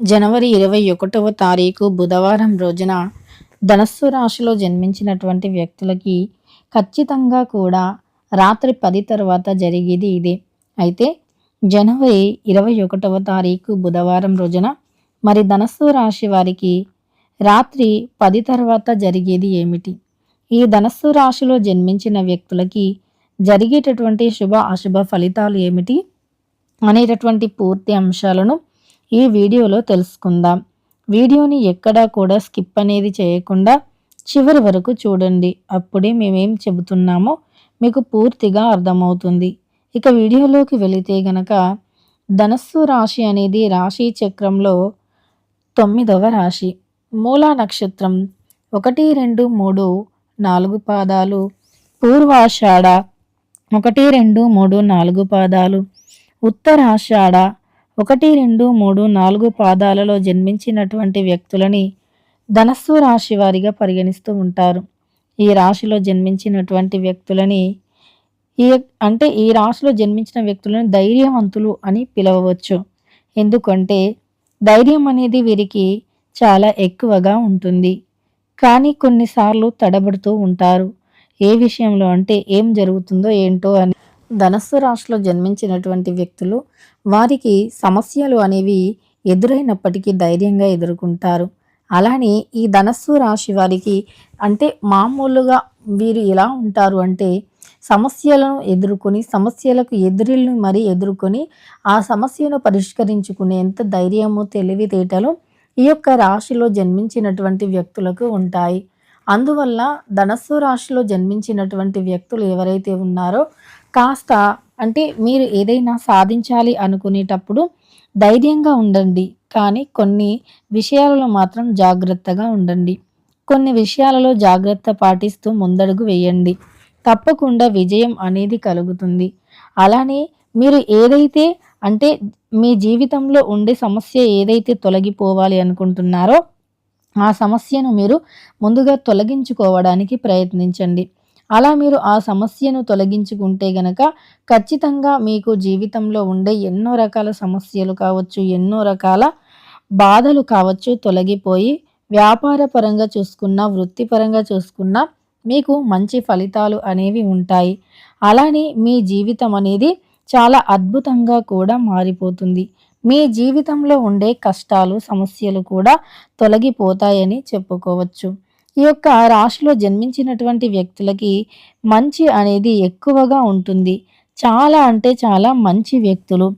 జనవరి ఇరవై ఒకటవ తారీఖు బుధవారం రోజున ధనస్సు రాశిలో జన్మించినటువంటి వ్యక్తులకి ఖచ్చితంగా కూడా రాత్రి పది తర్వాత జరిగేది ఇదే. అయితే జనవరి ఇరవై ఒకటవ తారీఖు బుధవారం రోజున మరి ధనస్సు రాశి వారికి రాత్రి పది తర్వాత జరిగేది ఏమిటి? ఈ ధనస్సు రాశిలో జన్మించిన వ్యక్తులకి జరిగేటటువంటి శుభ అశుభ ఫలితాలు ఏమిటి? అనేటటువంటి పూర్తి అంశాలను ఈ వీడియోలో తెలుసుకుందాం. వీడియోని ఎక్కడా కూడా స్కిప్ అనేది చేయకుండా చివరి వరకు చూడండి. అప్పుడే మేమేం చెబుతున్నామో మీకు పూర్తిగా అర్థమవుతుంది. ఇక వీడియోలోకి వెళితే గనక ధనస్సు రాశి అనేది రాశి చక్రంలో తొమ్మిదవ రాశి. మూలా నక్షత్రం ఒకటి రెండు మూడు నాలుగు పాదాలు. పూర్వాషాఢ ఒకటి రెండు మూడు నాలుగు పాదాలు. ఉత్తరాషాఢ ఒకటి రెండు మూడు నాలుగు పాదాలలో జన్మించినటువంటి వ్యక్తులని ధనస్సు రాశి వారిగా పరిగణిస్తూ ఉంటారు. ఈ రాశిలో జన్మించినటువంటి వ్యక్తులని ఈ అంటే ఈ రాశిలో జన్మించిన వ్యక్తులను ధైర్యవంతులు అని పిలవవచ్చు. ఎందుకంటే ధైర్యం అనేది వీరికి చాలా ఎక్కువగా ఉంటుంది. కానీ కొన్నిసార్లు తడబడుతూ ఉంటారు. ఏ విషయంలో అంటే ఏం జరుగుతుందో ఏంటో అని ధనస్సు రాశిలో జన్మించినటువంటి వ్యక్తులు వారికి సమస్యలు అనేవి ఎదురైనప్పటికీ ధైర్యంగా ఎదుర్కొంటారు. అలానే ఈ ధనస్సు రాశి వారికి అంటే మామూలుగా వీరు ఎలా ఉంటారు అంటే సమస్యలను ఎదుర్కొని సమస్యలకు ఎదురిల్ని మరీ ఎదుర్కొని ఆ సమస్యను పరిష్కరించుకునేంత ధైర్యము తెలివితేటలు ఈ యొక్క రాశిలో జన్మించినటువంటి వ్యక్తులకు ఉంటాయి. అందువల్ల ధనస్సు రాశిలో జన్మించినటువంటి వ్యక్తులు ఎవరైతే ఉన్నారో కాస్త అంటే మీరు ఏదైనా సాధించాలి అనుకునేటప్పుడు ధైర్యంగా ఉండండి. కానీ కొన్ని విషయాలలో మాత్రం జాగ్రత్తగా ఉండండి. కొన్ని విషయాలలో జాగ్రత్త పాటిస్తూ ముందడుగు వేయండి. తప్పకుండా విజయం అనేది కలుగుతుంది. అలానే మీరు ఏదైతే అంటే మీ జీవితంలో ఉండే సమస్య ఏదైతే తొలగిపోవాలి అనుకుంటున్నారో ఆ సమస్యను మీరు ముందుగా తొలగించుకోవడానికి ప్రయత్నించండి. అలా మీరు ఆ సమస్యను తొలగించుకుంటే గనక ఖచ్చితంగా మీకు జీవితంలో ఉండే ఎన్నో రకాల సమస్యలు కావచ్చు ఎన్నో రకాల బాధలు కావచ్చు తొలగిపోయి వ్యాపార పరంగా చూసుకున్నా వృత్తిపరంగా చూసుకున్నా మీకు మంచి ఫలితాలు అనేవి ఉంటాయి. అలానే మీ జీవితం అనేది చాలా అద్భుతంగా కూడా మారిపోతుంది. మీ జీవితంలో ఉండే కష్టాలు సమస్యలు కూడా తొలగిపోతాయని చెప్పుకోవచ్చు. ఈ యొక్క రాశిలో జన్మించినటువంటి వ్యక్తులకి మంచి అనేది ఎక్కువగా ఉంటుంది. చాలా అంటే చాలా మంచి వ్యక్తులు.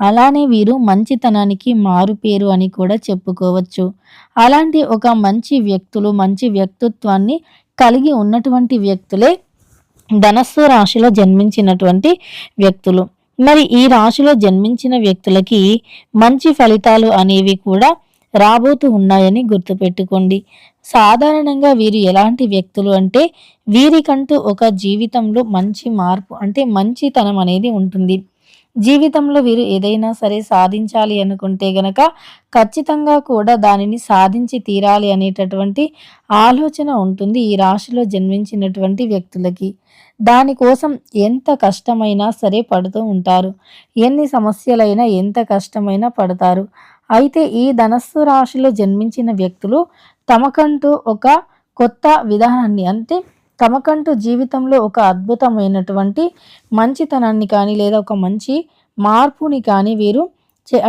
అలానే వీరు మంచితనానికి మారుపేరు అని కూడా చెప్పుకోవచ్చు. అలాంటి ఒక మంచి వ్యక్తులు మంచి వ్యక్తిత్వాన్ని కలిగి ఉన్నటువంటి వ్యక్తులే ధనస్సు రాశిలో జన్మించినటువంటి వ్యక్తులు. మరి ఈ రాశిలో జన్మించిన వ్యక్తులకి మంచి ఫలితాలు అనేవి కూడా రాబోతూ ఉన్నాయని గుర్తుపెట్టుకోండి. సాధారణంగా వీరు ఎలాంటి వ్యక్తులు అంటే వీరికంటూ ఒక జీవితంలో మంచి మార్పు అంటే మంచితనం అనేది ఉంటుంది. జీవితంలో వీరు ఏదైనా సరే సాధించాలి అనుకుంటే గనక ఖచ్చితంగా కూడా దానిని సాధించి తీరాలి అనేటటువంటి ఆలోచన ఉంటుంది ఈ రాశిలో జన్మించినటువంటి వ్యక్తులకి. దానికోసం ఎంత కష్టమైనా సరే పడుతూ ఉంటారు. ఎన్ని సమస్యలైనా ఎంత కష్టమైనా పడతారు. అయితే ఈ ధనస్సు రాశిలో జన్మించిన వ్యక్తులు తమకంటూ ఒక కొత్త విధానాన్ని అంటే తమకంటూ జీవితంలో ఒక అద్భుతమైనటువంటి మంచితనాన్ని కానీ లేదా ఒక మంచి మార్పుని కానీ వీరు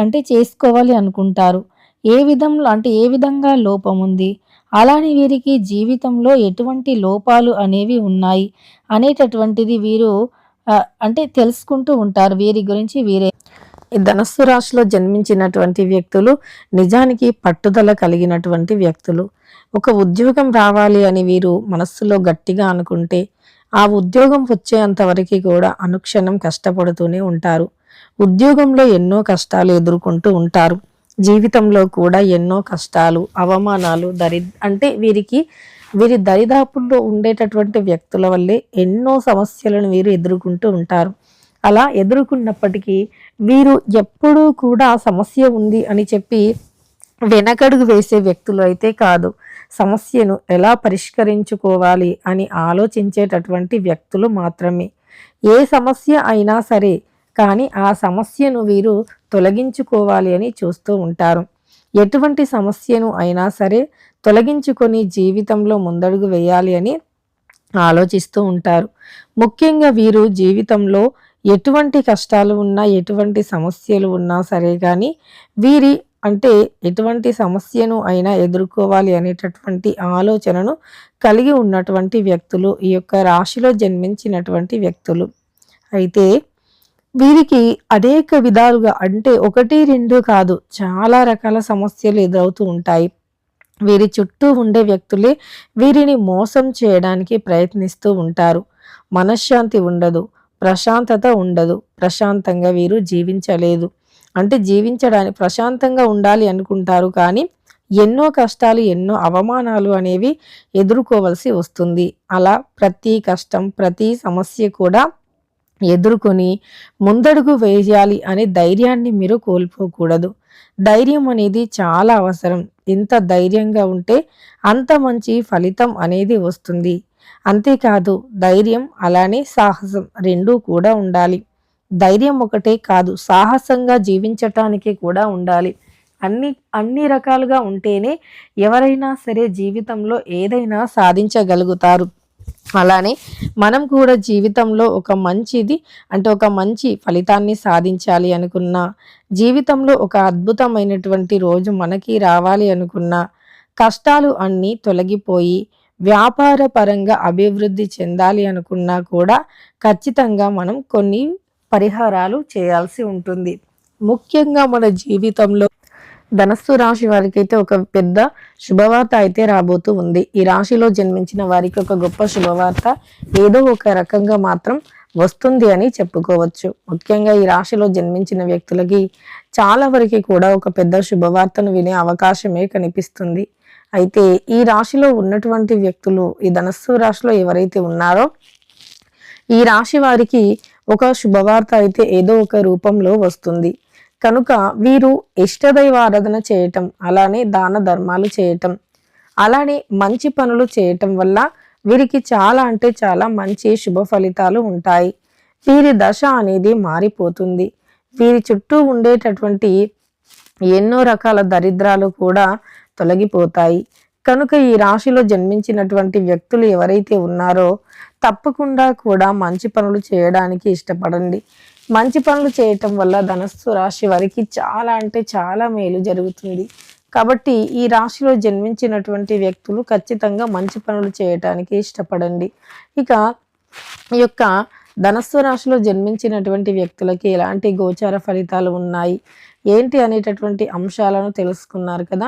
అంటే చేసుకోవాలి అనుకుంటారు. ఏ విధంలో అంటే ఏ విధంగా లోపం ఉంది? అలానే వీరికి జీవితంలో ఎటువంటి లోపాలు అనేవి ఉన్నాయి? అనేటటువంటిది వీరు అంటే తెలుసుకుంటూ ఉంటారు. వీరి గురించి వీరే. ధనస్సు రాశిలో జన్మించినటువంటి వ్యక్తులు నిజానికి పట్టుదల కలిగినటువంటి వ్యక్తులు. ఒక ఉద్యోగం రావాలి అని వీరు మనస్సులో గట్టిగా అనుకుంటే ఆ ఉద్యోగం వచ్చేంతవరకు కూడా అనుక్షణం కష్టపడుతూనే ఉంటారు. ఉద్యోగంలో ఎన్నో కష్టాలు ఎదుర్కొంటూ ఉంటారు. జీవితంలో కూడా ఎన్నో కష్టాలు అవమానాలు దరి అంటే వీరికి వీరి దరిదాపుల్లో ఉండేటటువంటి వ్యక్తుల వల్లే ఎన్నో సమస్యలను వీరు ఎదుర్కొంటూ ఉంటారు. అలా ఎదుర్కొన్నప్పటికీ వీరు ఎప్పుడూ కూడా సమస్య ఉంది అని చెప్పి వెనకడుగు వేసే వ్యక్తులు అయితే కాదు. సమస్యను ఎలా పరిష్కరించుకోవాలి అని ఆలోచించేటటువంటి వ్యక్తులు మాత్రమే. ఏ సమస్య అయినా సరే కానీ ఆ సమస్యను వీరు తొలగించుకోవాలి అని చూస్తూ ఉంటారు. ఎటువంటి సమస్యను అయినా సరే తొలగించుకొని జీవితంలో ముందడుగు వేయాలి అని ఆలోచిస్తూ ఉంటారు. ముఖ్యంగా వీరు జీవితంలో ఎటువంటి కష్టాలు ఉన్నా ఎటువంటి సమస్యలు ఉన్నా సరే కానీ వీరి అంటే ఎటువంటి సమస్యను అయినా ఎదుర్కోవాలి అనేటటువంటి ఆలోచనను కలిగి ఉన్నటువంటి వ్యక్తులు ఈ యొక్క రాశిలో జన్మించినటువంటి వ్యక్తులు. అయితే వీరికి అనేక విధాలుగా అంటే ఒకటి రెండు కాదు చాలా రకాల సమస్యలు ఎదురవుతూ ఉంటాయి. వీరి చుట్టూ ఉండే వ్యక్తులే వీరిని మోసం చేయడానికి ప్రయత్నిస్తూ ఉంటారు. మనశ్శాంతి ఉండదు ప్రశాంతత ఉండదు ప్రశాంతంగా వీరు జీవించలేదు. అంటే జీవించడానికి ప్రశాంతంగా ఉండాలి అనుకుంటారు కానీ ఎన్నో కష్టాలు ఎన్నో అవమానాలు అనేవి ఎదుర్కోవలసి వస్తుంది. అలా ప్రతి కష్టం ప్రతి సమస్య కూడా ఎదుర్కొని ముందడుగు వేయాలి అనే ధైర్యాన్ని మీరు కోల్పోకూడదు. ధైర్యం అనేది చాలా అవసరం. ఎంత ధైర్యంగా ఉంటే అంత మంచి ఫలితం అనేది వస్తుంది. అంతేకాదు ధైర్యం అలానే సాహసం రెండూ కూడా ఉండాలి. ధైర్యం ఒకటే కాదు సాహసంగా జీవించటానికి కూడా ఉండాలి. అన్ని అన్ని రకాలుగా ఉంటేనే ఎవరైనా సరే జీవితంలో ఏదైనా సాధించగలుగుతారు. అలానే మనం కూడా జీవితంలో ఒక మంచిది అంటే ఒక మంచి ఫలితాన్ని సాధించాలి అనుకున్న జీవితంలో ఒక అద్భుతమైనటువంటి రోజు మనకి రావాలి అనుకున్న కష్టాలు అన్నీ తొలగిపోయి వ్యాపార పరంగా అభివృద్ధి చెందాలి అనుకున్నా కూడా ఖచ్చితంగా మనం కొన్ని పరిహారాలు చేయాల్సి ఉంటుంది. ముఖ్యంగా మన జీవితంలో ధనస్సు రాశి వారికి అయితే ఒక పెద్ద శుభవార్త అయితే రాబోతూ ఉంది. ఈ రాశిలో జన్మించిన వారికి ఒక గొప్ప శుభవార్త ఏదో ఒక రకంగా మాత్రం వస్తుంది అని చెప్పుకోవచ్చు. ముఖ్యంగా ఈ రాశిలో జన్మించిన వ్యక్తులకి చాలా వరకు కూడా ఒక పెద్ద శుభవార్తను వినే అవకాశమే కనిపిస్తుంది. అయితే ఈ రాశిలో ఉన్నటువంటి వ్యక్తులు ఈ ధనస్సు రాశిలో ఎవరైతే ఉన్నారో ఈ రాశి వారికి ఒక శుభవార్త అయితే ఏదో ఒక రూపంలో వస్తుంది. కనుక వీరు ఇష్టదైవ ఆరాధన చేయటం అలానే దాన ధర్మాలు చేయటం అలానే మంచి పనులు చేయటం వల్ల వీరికి చాలా అంటే చాలా మంచి శుభ ఫలితాలు ఉంటాయి. వీరి దశ అనేది మారిపోతుంది. వీరి చుట్టూ ఉండేటటువంటి ఎన్నో రకాల దరిద్రాలు కూడా తొలగిపోతాయి. కనుక ఈ రాశిలో జన్మించినటువంటి వ్యక్తులు ఎవరైతే ఉన్నారో తప్పకుండా కూడా మంచి పనులు చేయడానికి ఇష్టపడండి. మంచి పనులు చేయటం వల్ల ధనస్సు రాశి వారికి చాలా అంటే చాలా మేలు జరుగుతుంది. కాబట్టి ఈ రాశిలో జన్మించినటువంటి వ్యక్తులు ఖచ్చితంగా మంచి పనులు చేయటానికి ఇష్టపడండి. ఇక ఈ యొక్క ధనస్సు రాశిలో జన్మించినటువంటి వ్యక్తులకి ఎలాంటి గోచార ఫలితాలు ఉన్నాయి? ఏంటి అనేటటువంటి అంశాలను తెలుసుకున్నారు కదా.